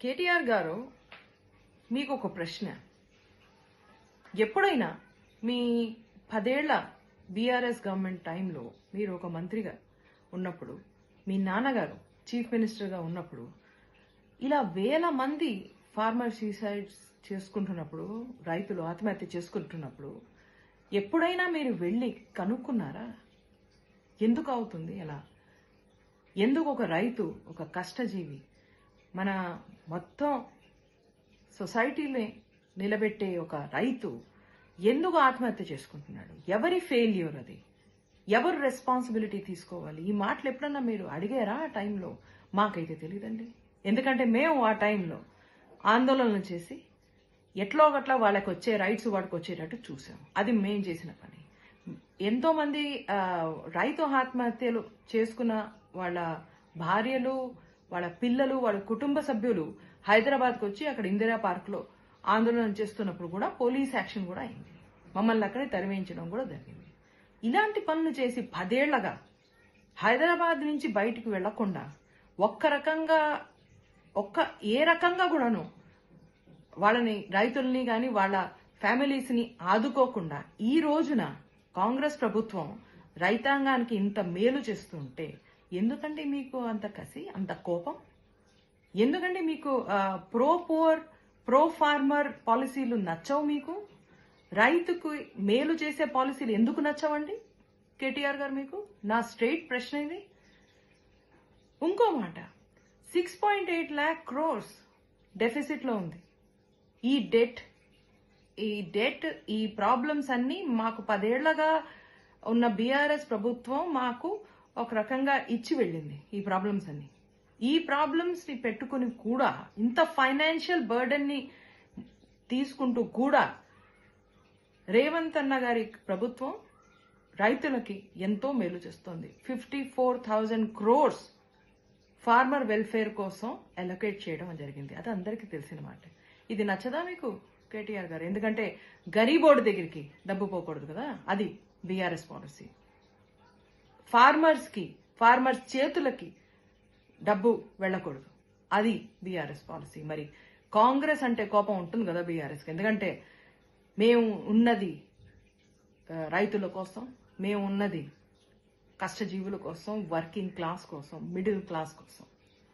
కేటీఆర్ గారు మీకు ఒక ప్రశ్న. ఎప్పుడైనా మీ పదేళ్ళ బీఆర్ఎస్ గవర్నమెంట్ టైంలో మీరు ఒక మంత్రిగా ఉన్నప్పుడు మీ నాన్నగారు చీఫ్ మినిస్టర్గా ఉన్నప్పుడు ఇలా వేల మంది ఫార్మర్ సూసైడ్స్ చేసుకుంటున్నప్పుడు రైతులు ఆత్మహత్య చేసుకుంటున్నప్పుడు ఎప్పుడైనా మీరు వెళ్ళి కనుక్కున్నారా? ఎందుకు అవుతుంది అలా? ఎందుకు ఒక రైతు ఒక కష్టజీవి మన మొత్తం సొసైటీని నిలబెట్టే ఒక రైతు ఎందుకు ఆత్మహత్య చేసుకుంటున్నాడు? ఎవరి ఫెయిల్యూర్ అది? ఎవరు రెస్పాన్సిబిలిటీ తీసుకోవాలి? ఈ మాటలు ఎప్పుడన్నా మీరు అడిగారా ఆ టైంలో? మాకైతే తెలియదండి ఎందుకంటే మేము ఆ టైంలో ఆందోళనలు చేసి ఎట్లో గట్లా వాళ్ళకి వచ్చే రైట్స్ వాడికి వచ్చేటట్టు చూసాం. అది మేం చేసిన పని. ఎంతోమంది రైతు ఆత్మహత్యలు చేసుకున్న వాళ్ళ భార్యలు వాళ్ళ పిల్లలు వాళ్ళ కుటుంబ సభ్యులు హైదరాబాద్కి వచ్చి అక్కడ ఇందిరా పార్క్లో ఆందోళన చేస్తున్నప్పుడు కూడా పోలీస్ యాక్షన్ కూడా అయింది. మమ్మల్ని అక్కడే తరివేయించడం కూడా జరిగింది. ఇలాంటి పనులు చేసి పదేళ్ళగా హైదరాబాద్ నుంచి బయటికి వెళ్ళకుండా ఒక్క రకంగా ఒక్క ఏ రకంగా కూడాను వాళ్ళని రైతుల్ని కానీ వాళ్ళ ఫ్యామిలీస్ని ఆదుకోకుండా ఈ రోజున కాంగ్రెస్ ప్రభుత్వం రైతాంగానికి ఇంత మేలు చేస్తుంటే ఎందుకండి మీకు అంత కసి అంత కోపం? ఎందుకండి మీకు ప్రో పోర్ ప్రో ఫార్మర్ పాలసీలు నచ్చవు మీకు? రైతుకు మేలు చేసే పాలసీలు ఎందుకు నచ్చవండి కేటీఆర్ గారు మీకు? నా స్ట్రైట్ ప్రశ్న ఇది. ఇంకో మాట six point eight lakh crores డెఫిసిట్లో ఉంది. ఈ డెట్ ఈ డెట్ ఈ ప్రాబ్లమ్స్ అన్ని మాకు పదేళ్ళగా ఉన్న బీఆర్ఎస్ ప్రభుత్వం మాకు ఒక రకంగా ఇచ్చి వెళ్ళింది ఈ ప్రాబ్లమ్స్ అన్ని. ఈ ప్రాబ్లమ్స్ని పెట్టుకుని కూడా ఇంత ఫైనాన్షియల్ బర్డెన్ని తీసుకుంటూ కూడా రేవంత్ అన్న గారి ప్రభుత్వం రైతులకి ఎంతో మేలు చేస్తోంది. Fifty four thousand crores farmer welfare కోసం అలొకేట్ చేయడం జరిగింది. అది అందరికీ తెలిసిన మాట. ఇది నచ్చదా మీకు కేటీఆర్ గారు? ఎందుకంటే గరీబోర్డు దగ్గరికి డబ్బు పోకూడదు కదా. అది బీఆర్ఎస్ పాలసీ. ఫార్మర్స్కి ఫార్మర్స్ చేతులకి డబ్బు వెళ్ళకూడదు. అది బీఆర్ఎస్ పాలసీ. మరి కాంగ్రెస్ అంటే కోపం ఉంటుంది కదా బీఆర్ఎస్కి. ఎందుకంటే మేము ఉన్నది రైతుల కోసం మేము ఉన్నది కష్టజీవుల కోసం వర్కింగ్ క్లాస్ కోసం మిడిల్ క్లాస్ కోసం.